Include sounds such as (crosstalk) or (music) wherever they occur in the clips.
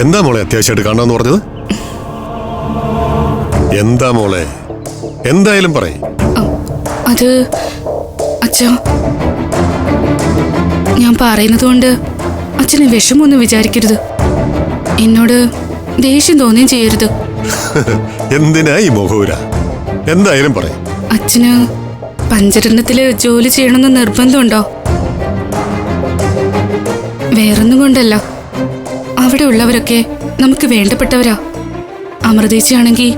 എന്താ മോളെ അത്യാവശ്യമായിട്ട് കാണാന്ന് പറഞ്ഞത്? എന്താ മോളെ? എന്തായാലും പറയും. അത് അച്ഛ ഞാൻ പറയുന്നത് കൊണ്ട് അച്ഛന് വിഷമൊന്നും വിചാരിക്കരുത്. എന്നോട് ദേഷ്യം തോന്നുകയും ചെയ്യരുത്. (laughs) എന്തിനാ ഈ മുഖൂര എന്തായാലും പറയും. അച്ഛന് പഞ്ചരത്നത്തിൽ ജോലി ചെയ്യണമെന്ന് നിർബന്ധമുണ്ടോ? വേറൊന്നും കൊണ്ടല്ല. അവിടെ ഉള്ളവരൊക്കെ നമുക്ക് വേണ്ടപ്പെട്ടവരാ. അമൃതേച്ചിയാണെങ്കിൽ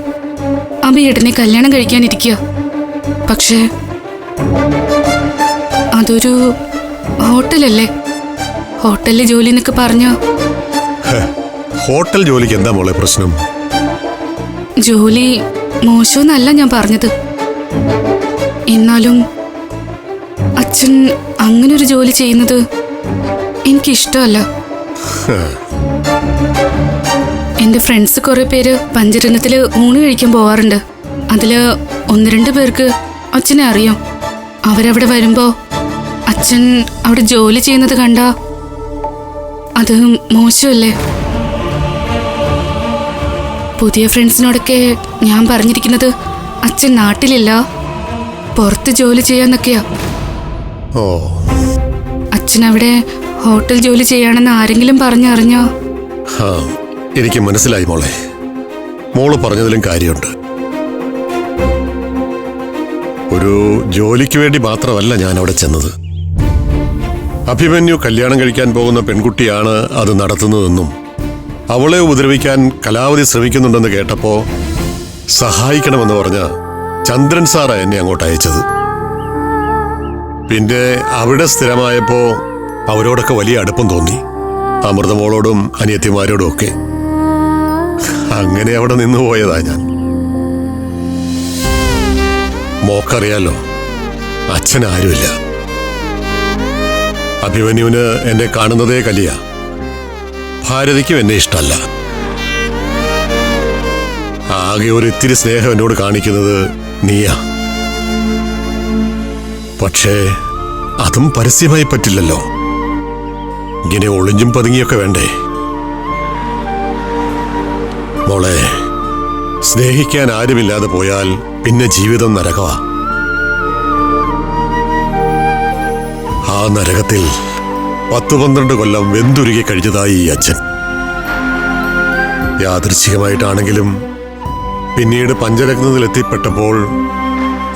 അഭിയേട്ടനെ കല്യാണം കഴിക്കാനിരിക്കുക പക്ഷേ അതൊരു ഹോട്ടലല്ലേ? ഹോട്ടലിലെ ജോലി എന്നൊക്കെ പറഞ്ഞോ? ഹോട്ടൽ ജോലിക്ക് എന്താ മോളെ പ്രശ്നം? ജോലി മോശമെന്നല്ല ഞാൻ പറഞ്ഞത്. എന്നാലും അച്ഛൻ അങ്ങനൊരു ജോലി ചെയ്യുന്നത് എനിക്കിഷ്ടമല്ല. എന്റെ ഫ്രണ്ട്സ് കുറെ പേര് പഞ്ചരത്നത്തിൽ ഊണ് കഴിക്കാൻ പോവാറുണ്ട്. അതിൽ ഒന്ന് രണ്ട് പേർക്ക് അച്ഛനെ അറിയാം. അവരവിടെ വരുമ്പോ അച്ഛൻ അവിടെ ജോലി ചെയ്യുന്നത് കണ്ട അത് മോശമല്ലേ? പുതിയ ഫ്രണ്ട്സിനോടൊക്കെ ഞാൻ പറഞ്ഞിരിക്കുന്നത് അച്ഛൻ നാട്ടിലില്ല പുറത്ത് ജോലി ചെയ്യാന്നൊക്കെയാ. അച്ഛൻ അവിടെ ഹോട്ടൽ ജോലി ചെയ്യാണെന്ന് ആരെങ്കിലും പറഞ്ഞറിഞ്ഞോ? ഹാ എനിക്ക് മനസ്സിലായി മോളെ. മോൾ പറഞ്ഞതിലും കാര്യമുണ്ട്. ഒരു ജോലിക്ക് വേണ്ടി മാത്രമല്ല ഞാൻ അവിടെ ചെന്നത്. അഭിമന്യു കല്യാണം കഴിക്കാൻ പോകുന്ന പെൺകുട്ടിയാണ് അത് നടത്തുന്നതെന്നും അവളെ ഉപദ്രവിക്കാൻ കലാവധി ശ്രമിക്കുന്നുണ്ടെന്ന് കേട്ടപ്പോ സഹായിക്കണമെന്ന് പറഞ്ഞ ചന്ദ്രൻ സാറാ എന്നെ അങ്ങോട്ട് അയച്ചത്. പിന്നെ അവിടെ സ്ഥിരമായപ്പോ അവരോടൊക്കെ വലിയ അടുപ്പം തോന്നി. അമൃതമോളോടും അനിയത്തിമാരോടും ഒക്കെ. അങ്ങനെ അവിടെ നിന്ന് പോയതാ ഞാൻ. മോക്കറിയാലോ അച്ഛൻ ആരുമില്ല അഭിമന്യുവിന് എന്നെ കാണുന്നതേ കലിയ. ഭാരതിക്കും എന്നെ ഇഷ്ടമല്ല. ആകെ ഒരു ഇത്തിരി സ്നേഹം എന്നോട് കാണിക്കുന്നത് നീയാ. പക്ഷേ അതും പരസ്യമായി പറ്റില്ലല്ലോ. ഇങ്ങനെ ഒളിഞ്ഞും പതുങ്ങിയൊക്കെ വേണ്ടേ? മോളെ സ്നേഹിക്കാൻ ആരുമില്ലാതെ പോയാൽ പിന്നെ ജീവിതം നരകമാ ആ നരകത്തിൽ പത്ത് പന്ത്രണ്ട് കൊല്ലം വെന്തുരുകി കഴിഞ്ഞതായി ഈ അച്ഛൻ. യാദൃശികമായിട്ടാണെങ്കിലും പിന്നീട് പഞ്ചരത്നത്തിൽ എത്തിപ്പെട്ടപ്പോൾ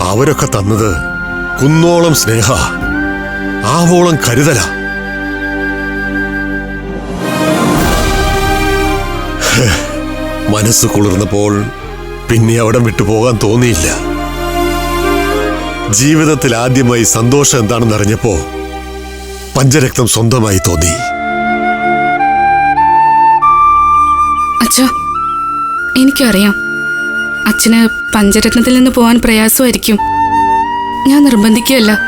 അവരൊക്കെ തന്നത് കുന്നോളം സ്നേഹ ആവോളം കരുതല. മനസ്സ് കുളിർന്നപ്പോൾ പിന്നെ അവിടെ വിട്ടുപോകാൻ തോന്നിയില്ല. ജീവിതത്തിൽ ആദ്യമായി സന്തോഷം എന്താണെന്ന് അറിഞ്ഞപ്പോ പഞ്ചരക്തം സ്വന്തമായി തോന്നി. അച്ഛ എനിക്കറിയാം. അച്ഛന് പഞ്ചരത്നത്തിൽ നിന്ന് പോകാൻ പ്രയാസമായിരിക്കും. ഞാൻ നിർബന്ധിക്കുകയല്ല.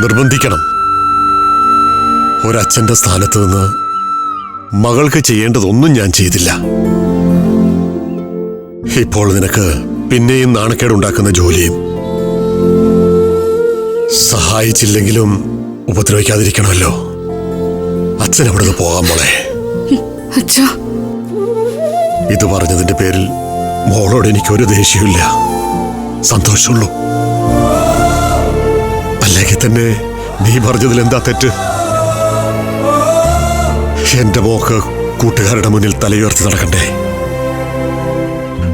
നിർബന്ധിക്കണം. ഒരച്ഛന്റെ സ്ഥാനത്ത് നിന്ന് മകൾക്ക് ചെയ്യേണ്ടതൊന്നും ഞാൻ ചെയ്തില്ല. ഇപ്പോൾ നിനക്ക് പിന്നെയും നാണക്കേടുണ്ടാക്കുന്ന ജോലിയും സഹായിച്ചില്ലെങ്കിലും ഉപദ്രവിക്കാതിരിക്കണമല്ലോ. അച്ഛൻ അവിടുന്ന് പോകാൻ മോളെ? ഇത് പറഞ്ഞതിന്റെ പേരിൽ മോളോട് എനിക്കൊരു ദേഷ്യമില്ല സന്തോഷമുള്ളൂ. അല്ലെങ്കിൽ തന്നെ നീ പറഞ്ഞതിൽ എന്താ തെറ്റ്? എന്റെ മോക്ക് കൂട്ടുകാരുടെ മുന്നിൽ തലയുയർത്തി നടക്കണ്ടേ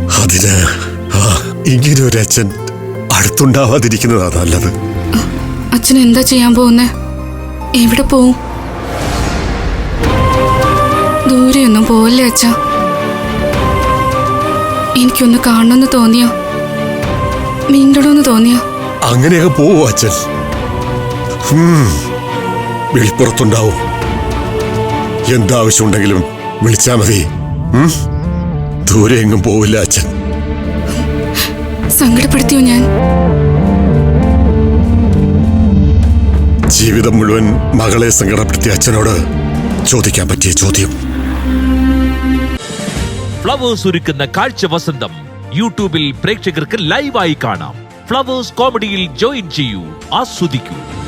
അതിന് ആ ഇങ്ങനെ ഒരു അച്ഛൻ അടുത്തുണ്ടാവാതിരിക്കുന്നതാ നല്ലത്. അച്ഛൻ എന്താ ചെയ്യാൻ പോകുന്നേ? എവിടെ പോവും? ദൂരെയൊന്നും പോവല്ലേ അച്ഛ? എനിക്കൊന്ന് കാണണമെന്ന് തോന്നിയോ? മിണ്ടണമെന്ന് തോന്നിയോ? അങ്ങനെയൊക്കെ പോവോ അച്ഛൻ. വിളിപ്പുറത്തുണ്ടാവും. എന്താവശ്യമുണ്ടെങ്കിലും വിളിച്ചാ മതി? ദൂരെ എങ്ങും പോവില്ല അച്ഛൻ. സങ്കടപ്പെടുത്തിയോ ഞാൻ? ജീവിതം മുഴുവൻ മകളെ സങ്കടപ്പെടുത്തിയ അച്ഛനോട് ചോദിക്കാൻ പറ്റിയ ചോദ്യം. ഫ്ലവേഴ്സ് ഒരുക്കുന്ന കാഴ്ച വസന്തം യൂട്യൂബിൽ പ്രേക്ഷകർക്ക് ലൈവായി കാണാം. ഫ്ലവേഴ്സ് കോമഡിയിൽ ജോയിൻ ചെയ്യൂ ആസ്വദിക്കൂ.